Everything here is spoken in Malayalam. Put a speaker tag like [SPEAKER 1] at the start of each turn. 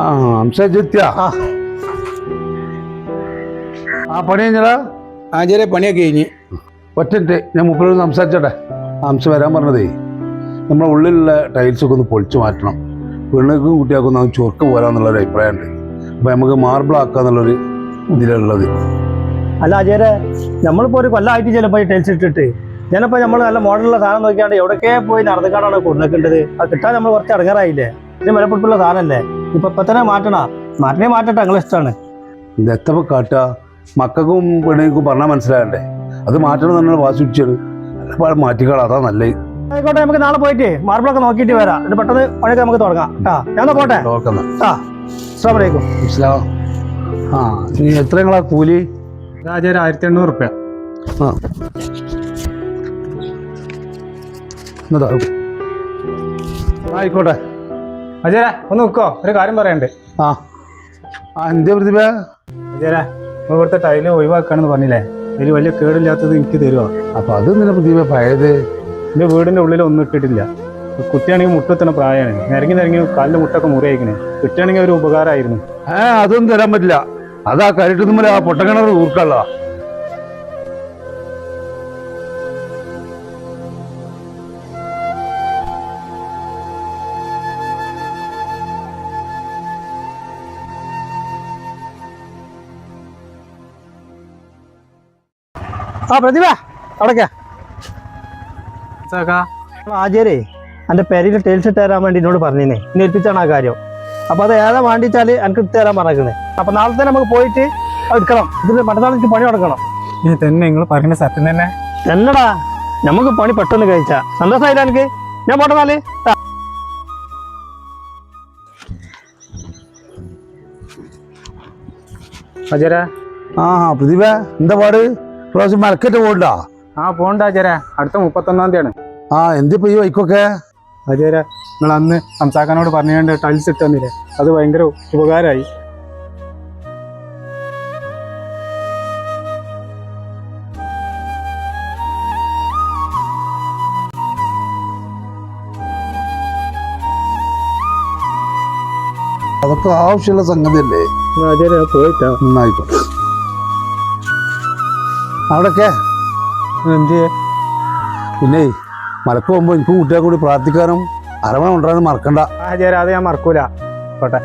[SPEAKER 1] ആ
[SPEAKER 2] ആ.
[SPEAKER 1] ആ പണി കഴിഞ്ഞടാ?
[SPEAKER 2] ആചാര്യ പണിയൊക്കെ കഴിഞ്ഞ്.
[SPEAKER 1] ഒറ്റ ഞാൻ മുപ്പത് സംസാരിച്ചോട്ടെ? ഹംസ വരാൻ പറഞ്ഞതേ. നമ്മളെ ഉള്ളിലുള്ള ടൈൽസ് ഒക്കെ ഒന്ന് പൊളിച്ചു മാറ്റണം. പെണ്ണുക്കും കുട്ടികൾക്കും ഒന്ന് ചൊർക്ക് പോരാന്നുള്ളൊരു അഭിപ്രായമുണ്ട്. അപ്പം നമുക്ക് മാർബിൾ ആക്കാന്നുള്ളൊരു ഇതിലുള്ളത്.
[SPEAKER 3] അല്ല അജയരെ നമ്മളിപ്പോ ഒരു കൊല്ലമായിട്ട് ചിലപ്പോ ഈ ടൈൽസ് ഇട്ടിട്ട് ഞാനിപ്പോ നമ്മൾ നല്ല മോഡലുള്ള സാധനം നോക്കിയാണ്ട് എവിടെയൊക്കെ പോയി നടന്നിക്കാണ്ടാണ് കൊണ്ടുവെക്കേണ്ടത് അത് കിട്ടാൻ നമ്മൾ കുറച്ച് ഇറങ്ങാറായില്ലേ ഇതിന് വിലപ്പെട്ടുള്ള സാധനമല്ലേ? ഇപ്പൊ ഇപ്പൊ തന്നെ മാറ്റണ? മാറ്റണേ മാറ്റട്ടെ ഞങ്ങളെ ഇഷ്ടമാണ്
[SPEAKER 1] ഇത് എത്തപ്പോൾ കാട്ടുക മക്കൾക്കും പെണ്ണുങ്ങൾക്കും പറഞ്ഞാൽ മനസ്സിലാകണ്ടേ? അത് മാറ്റണം തന്നെ വാശിച്ചത് മാറ്റിക്കളാ അതാ നല്ലത്.
[SPEAKER 3] ആയിക്കോട്ടെ നമുക്ക് നാളെ പോയിട്ട് മാർബിളൊക്കെ നോക്കിയിട്ട് വരാം. എന്നിട്ട് പെട്ടെന്ന് പണിയൊക്കെ നമുക്ക് തുടങ്ങാം. കേട്ടാ ഞാൻ പോട്ടെ?
[SPEAKER 1] നോക്കുന്ന
[SPEAKER 3] ആ അസ്സാം വലൈക്കും
[SPEAKER 1] ആ നീ എത്ര നിങ്ങളാ കൂലി?
[SPEAKER 4] ആചാര്യ ആയിരത്തി എണ്ണൂറ് റുപ്യ.
[SPEAKER 1] ആ. എന്നതാ ആയിക്കോട്ടെ.
[SPEAKER 4] ആചാര്യ ഒന്ന് നിൽക്കോ ഒരു കാര്യം പറയണ്ടേ.
[SPEAKER 1] ആ. എന്ത് പ്രതിഭ?
[SPEAKER 4] അജയരാ ഇവിടുത്തെ ടൈൽ ഒഴിവാക്കാണെന്ന് പറഞ്ഞില്ലേ? അതിൽ വലിയ കേടില്ലാത്തത് എനിക്ക് തരുമോ
[SPEAKER 1] അപ്പൊ അത് നിന്നെ പ്രതിഭ പഴയത്?
[SPEAKER 4] എന്റെ വീടിന്റെ ഉള്ളിൽ ഒന്നും ഇട്ടിട്ടില്ല. കുട്ടിയാണെങ്കിൽ മുട്ടെത്തണ പ്രായമാണ് നിരങ്ങി നിരങ്ങി കാലിന്റെ മുട്ടൊക്കെ മുറിയായിക്കണേ കുട്ടിയാണെങ്കിൽ ഒരു ഉപകാരമായിരുന്നു.
[SPEAKER 1] ഏ അതൊന്നും തരാൻ പറ്റില്ല. അതാ കരിട്ട് നമ്മൾ ആ പൊട്ടക്കിണർ ഊർക്കല്ല
[SPEAKER 3] ആ പ്രതിഭ അവിടേക്കാ. ആചാരേ എന്റെ പെരയിൽ ടൈൽസ് ഇട്ട് തരാൻ വേണ്ടി എന്നോട് പറഞ്ഞിനെ. എന്നെ ഏൽപ്പിച്ചാണ് ആ കാര്യം. അപ്പൊ അത് ഏതാ വേണ്ടിച്ചാൽ എനിക്ക് ഇട്ട് തരാൻ പറഞ്ഞേക്കണേ. അപ്പൊ നാളെ തന്നെ നമുക്ക് പോയിട്ട് എടുക്കണം. ഇതിന് മറ്റന്നാൾ എനിക്ക് പണി തുടങ്ങണം.
[SPEAKER 4] ഇനി തന്നെ നിങ്ങൾ പറയുന്ന സത്യം തന്നെ.
[SPEAKER 3] തന്നെടാ. നമുക്ക് പണി പെട്ടെന്ന് കഴിച്ചാ. സന്തോഷമായില്ല എനിക്ക് ഞാൻ പോട്ടെ നാല്. ആ
[SPEAKER 1] പ്രതിഭ എന്താ പാട്? പ്രാവശ്യം മലക്കറ്റ് പോകണ്ട?
[SPEAKER 4] ആ പോണ്ട ചേര അടുത്ത മുപ്പത്തൊന്നാം തീയതിയാണ്.
[SPEAKER 1] ആ എന്തിപ്പോ ഈ വൈക്കൊക്കെ
[SPEAKER 4] ചേര നിങ്ങൾ അന്ന് സംസാക്കാനോട് പറഞ്ഞുകൊണ്ട് ടൈൽസ് ഇട്ട് തന്നില്ലേ അത് ഭയങ്കര ഉപകാരമായി.
[SPEAKER 1] അതൊക്കെ ആവശ്യമുള്ള സംഗതിയല്ലേ?
[SPEAKER 4] ആചാര്യ പോയിട്ടാ.
[SPEAKER 1] നന്നായിക്കോട്ടെ. അവിടൊക്കെ
[SPEAKER 4] എന്ത്
[SPEAKER 1] പിന്നെ മലക്ക് പോകുമ്പോൾ എനിക്ക് കുട്ടികളെ കൂടി പ്രാർത്ഥിക്കാനും അരമണ ഉണ്ടാകാനും മറക്കണ്ട.
[SPEAKER 4] അത് ഞാൻ മറക്കൂല. പോട്ടെ.